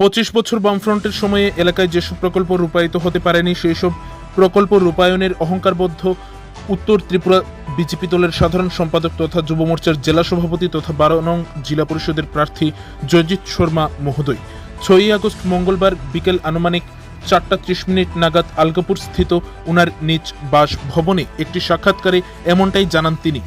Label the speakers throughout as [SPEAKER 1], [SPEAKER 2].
[SPEAKER 1] পঁচিশ বছর বামফ্রন্টের সময়ে এলাকায় যেসব প্রকল্প রূপায়িত হতে পারেনি সেই সব প্রকল্প রূপায়ণের অহংকারবদ্ধ উত্তর ত্রিপুরা বিজেপি দলের সাধারণ সম্পাদক তথা যুব মোর্চার জেলা সভাপতি তথা বারো নং জেলা পরিষদের প্রার্থী জয়জিৎ শর্মা মহোদয়। ছয়ই আগস্ট মঙ্গলবার বিকেল আনুমানিক চারটা ত্রিশ মিনিট নাগাদ আলগাপুর স্থিত উনার নিজ বাসভবনে একটি সাক্ষাৎকারে এমনটাই জানান তিনি।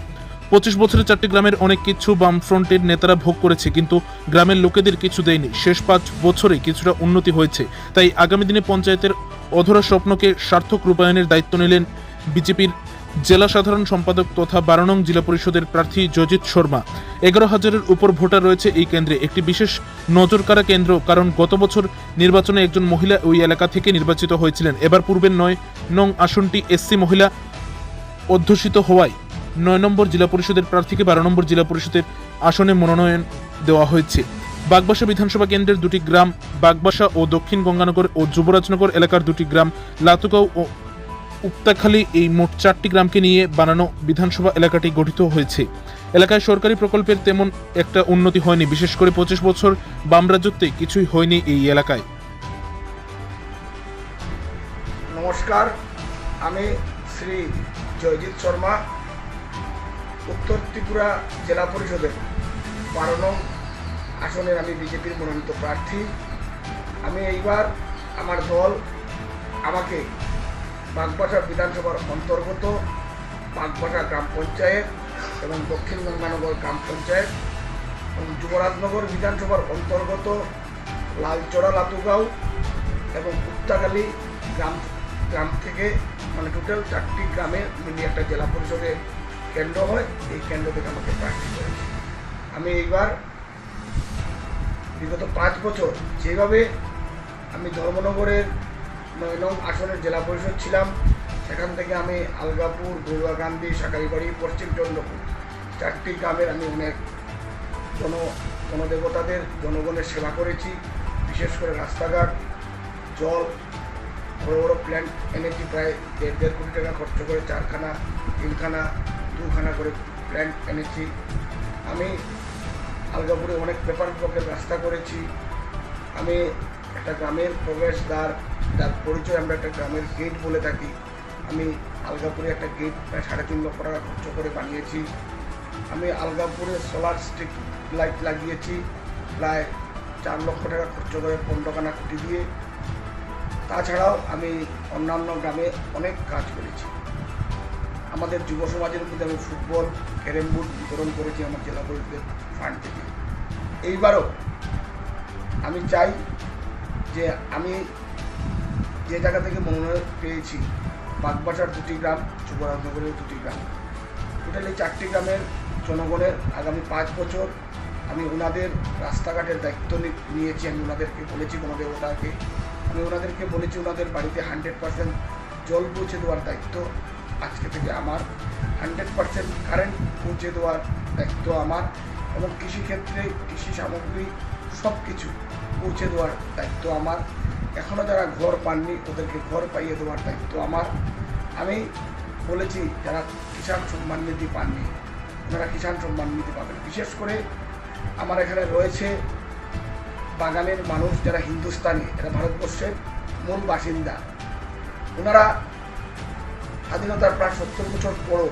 [SPEAKER 1] পঁচিশ বছরে চারটি গ্রামের অনেক কিছু বামফ্রন্টের নেতারা ভোগ করেছে, কিন্তু গ্রামের লোকেদের কিছু দেয়নি। শেষ পাঁচ বছরে কিছুটা উন্নতি হয়েছে। তাই আগামী দিনে পঞ্চায়েতের অধরা স্বপ্নকে সার্থক রূপায়ণের দায়িত্ব নিলেন বিজেপির জেলা সাধারণ সম্পাদক তথা বারো নং জেলা পরিষদের প্রার্থী জজিত শর্মা। এগারো হাজারের উপর ভোটার রয়েছে এই কেন্দ্রে। একটি বিশেষ নজরকাড়া কেন্দ্র, কারণ গত বছর নির্বাচনে একজন মহিলা ওই এলাকা থেকে নির্বাচিত হয়েছিলেন। এবার পূর্বের নয় নং আসনটি এসসি মহিলা অধ্যুষিত হওয়ায় নয় নম্বর জেলা পরিষদের প্রার্থীকে বারো নম্বর জেলা পরিষদের আসনে মনোনয়ন দেওয়া হয়েছে। বাগবাসা বিধানসভা কেন্দ্রের দুটি গ্রাম, বাগবাসা ও দক্ষিণ গঙ্গানগর ও যুবরাজনগর এলাকার দুটি গ্রাম লাতুগাঁও ও উক্তাখালী এই মোট চারটি গ্রামকে নিয়ে বানানো বিধানসভা এলাকাটি গঠিত হয়েছে। এলাকায় সরকারি প্রকল্পের তেমন একটা উন্নতি হয়নি, বিশেষ করে পঁচিশ বছর বাম রাজত্বে কিছুই হয়নি এই এলাকায়।
[SPEAKER 2] নমস্কার, আমি শ্রী জয়জিৎ শর্মা উত্তর ত্রিপুরা জেলা পরিষদের বারো নং আসনের আমি বিজেপির মনোনীত প্রার্থী। আমি এইবার আমার দল আমাকে বাগবাসা বিধানসভার অন্তর্গত বাগবাসা গ্রাম পঞ্চায়েত এবং দক্ষিণ গঙ্গানগর গ্রাম পঞ্চায়েত এবং যুবরাজনগর বিধানসভার অন্তর্গত লালচড়া লাতুগাঁও এবং উত্তাকালী গ্রাম গ্রাম থেকে মানে টোটাল চারটি গ্রামে মিলিয়ে একটা জেলা পরিষদে কেন্দ্র হয়, এই কেন্দ্র থেকে আমাকে প্রার্থী করেছে আমি এইবার বিগত পাঁচ বছর যেভাবে আমি ধর্মনগরের নয় নং আসনের জেলা পরিষদ ছিলাম, সেখান থেকে আমি আলগাপুর গৌরাকান্দি সাকারিবাড়ি পশ্চিম চন্দ্রপুর চারটি গ্রামের আমি অনেক জন, জনদেবতাদের, জনগণের সেবা করেছি, বিশেষ করে রাস্তাঘাট, জল, বড় বড় প্ল্যান্ট এনেছি, প্রায় দেড় দেড় কোটি টাকা খরচ করে চারখানা, তিনখানা দুখানা করে প্ল্যান্ট এনেছি। আমি আলগাপুরে অনেক পেপার ব্লকের রাস্তা করেছি। আমি একটা গ্রামের প্রবেশদ্বার, যার পরিচয় আমরা একটা গ্রামের গেট বলে থাকি। আমি আলগাপুরে একটা গেট প্রায় সাড়ে তিন লক্ষ টাকা খরচ করে বানিয়েছি। আমি আলগাপুরে সোলার স্ট্রিট লাইট লাগিয়েছি, প্রায় চার লক্ষ টাকা খরচ করে পনেরোখানা খুঁটি দিয়ে। তাছাড়াও আমি অন্যান্য গ্রামে অনেক কাজ করেছি। আমাদের যুব সমাজের মধ্যে আমি ফুটবল, ক্যারেম বোর্ড বিতরণ করেছি আমার জেলা পরিষদের ফান্ড থেকে। এইবারও আমি চাই যে আমি যে জায়গা থেকে মনোনয়ন পেয়েছি, বাগবাসার দুটি গ্রাম, যুবরাজনগরের দুটি গ্রাম। টোটালি চারটি গ্রামের জনগণের আগামী পাঁচ বছর আমি ওনাদের রাস্তাঘাটের দায়িত্ব নিয়েছি, আমি ওনাদেরকে বলেছি কোনো দেবতাকে আমি ওনাদেরকে বলেছি ওনাদের বাড়িতে হান্ড্রেড পার্সেন্ট জল পৌঁছে দেওয়ার দায়িত্ব। আজকে থেকে আমার হান্ড্রেড পার্সেন্ট কারেন্ট পৌঁছে দেওয়ার দায়িত্ব আমার এবং কৃষিক্ষেত্রে কৃষি সামগ্রী সব কিছু পৌঁছে দেওয়ার দায়িত্ব আমার। এখনও যারা ঘর পাননি, ওদেরকে ঘর পাইয়ে দেওয়ার দায়িত্ব আমার। আমি বলেছি, যারা কিষাণ সম্মান নিধি পাননি, ওনারা কিষাণ সম্মান নিধি পাবেন। বিশেষ করে আমার এখানে রয়েছে বাগানের মানুষ যারা হিন্দুস্তানি, এরা ভারতবর্ষের মূল বাসিন্দা। ওনারা স্বাধীনতার প্রায় সত্তর বছর পরও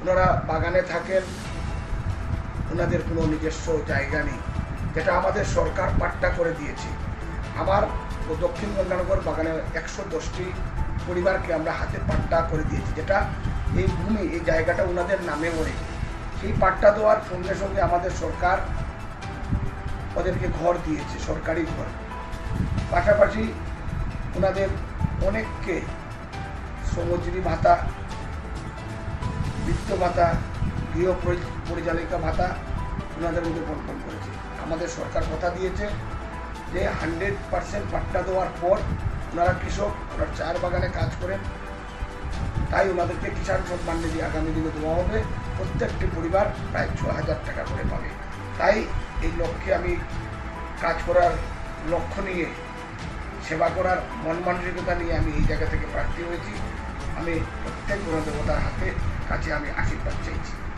[SPEAKER 2] ওনারা বাগানে থাকেন। ওনাদের কোনো নিজস্ব জায়গা নেই, যেটা আমাদের সরকার পাট্টা করে দিয়েছে। আমার ও দক্ষিণ গঙ্গানগর বাগানের একশো দশটি পরিবারকে আমরা হাতে পাট্টা করে দিয়েছি, যেটা এই ভূমি, এই জায়গাটা ওনাদের নামে ওড়ে। সেই পাট্টা দেওয়ার সঙ্গে সঙ্গে আমাদের সরকার ওদেরকে ঘর দিয়েছে, সরকারি ঘর। পাশাপাশি ওনাদের অনেককে শ্রমজীবী ভাতা, বৃত্ত ভাতা, গৃহ পরি- পরিচালিকা ভাতা ওনাদের মধ্যে বন্টন করেছে। আমাদের সরকার কথা দিয়েছে যে হান্ড্রেড পার্সেন্ট পাট্টা দেওয়ার পর ওনারা কৃষক, ওনারা চার বাগানে কাজ করেন। তাই ওনাদেরকে কিষাণ সম্মান নিধি আগামী দিনে দেওয়া হবে। প্রত্যেকটি পরিবার প্রায় ছ হাজার টাকা করে পাবে। তাই এই লক্ষ্যে আমি কাজ করার লক্ষ্য নিয়ে সেবা করার মন মানসিকতা নিয়ে আমি এই জায়গা থেকে প্রার্থী হয়েছি। আমি প্রত্যেক গুণদেবতার হাতে কাছে আমি আশীর্বাদ চাইছি।